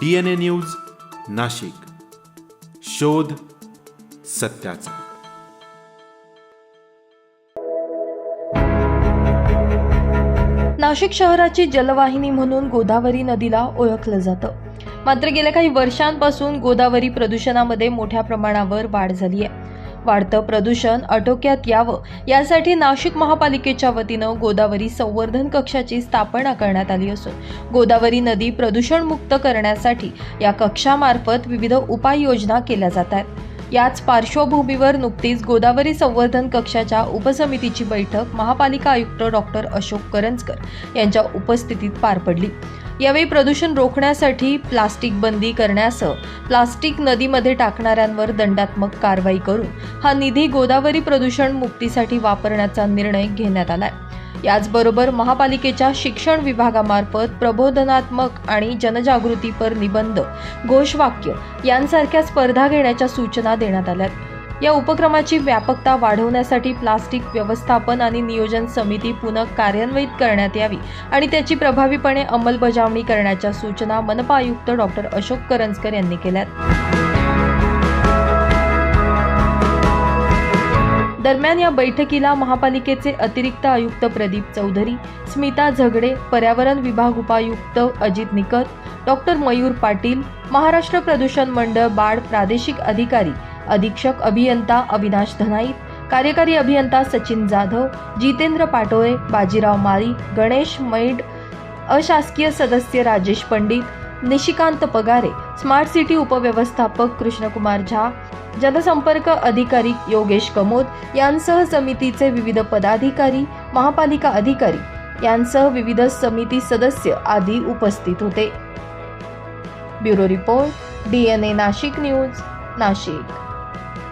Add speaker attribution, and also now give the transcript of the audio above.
Speaker 1: D N A news Nashik. शोध सत्याचा.
Speaker 2: नाशिक शहराची जलवाहिनी म्हणून गोदावरी नदीला ओळखलं जातं. मात्र गेल्या काही वर्षांपासून गोदावरी प्रदूषणामध्ये मोठ्या प्रमाणावर वाढ झाली आहे वाढतं प्रदूषण आटोक्यात यावं यासाठी नाशिक महापालिकेच्या वतीनं गोदावरी संवर्धन कक्षाची स्थापना करण्यात आली असून गोदावरी नदी प्रदूषणमुक्त करण्यासाठी या कक्षामार्फत विविध उपाययोजना केल्या जात आहेत. याच पार्श्वभूमीवर नुकतीच गोदावरी संवर्धन कक्षाच्या उपसमितीची बैठक महापालिका आयुक्त डॉक्टर अशोक करंजकर यांच्या उपस्थितीत पार पडली. यावेळी प्रदूषण रोखण्यासाठी प्लास्टिक बंदी करण्यासह प्लास्टिक नदीमध्ये टाकणाऱ्यांवर दंडात्मक कारवाई करून हा निधी गोदावरी प्रदूषण मुक्तीसाठी वापरण्याचा निर्णय घेण्यात आला आहे याचबरोबर महापालिकेच्या शिक्षण विभागामार्फत प्रबोधनात्मक आणि जनजागृतीपर निबंध घोषवाक्य यांसारख्या स्पर्धा घेण्याच्या सूचना देण्यात आल्यात. या उपक्रमाची व्यापकता वाढवण्यासाठी प्लास्टिक व्यवस्थापन आणि नियोजन समिती पुन्हा कार्यान्वित करण्यात यावी आणि त्याची प्रभावीपणे अंमलबजावणी करण्याच्या सूचना मनपा आयुक्त डॉक्टर अशोक करंजकर यांनी केल्यात. दरम्यान या बैठकीला महापालिकेचे अतिरिक्त आयुक्त प्रदीप चौधरी स्मिता झगडे पर्यावरण विभाग उपायुक्त अजित निकत डॉक्टर मयूर पाटील महाराष्ट्र प्रदूषण मंडळ बाड प्रादेशिक अधिकारी अधीक्षक अभियंता अविनाश धनाईत कार्यकारी अभियंता सचिन जाधव जितेंद्र पाटोळे बाजीराव माळी गणेश मैड अशासकीय सदस्य राजेश पंडित निशिकांत पगारे स्मार्ट सिटी उपव्यवस्थापक कृष्णकुमार झा जनसंपर्क अधिकारी योगेश कमोद यांसह समितीचे विविध पदाधिकारी महापालिका अधिकारी यांसह विविध समिती सदस्य आदी उपस्थित होते. Bureau report D N A Nashik news Nashik.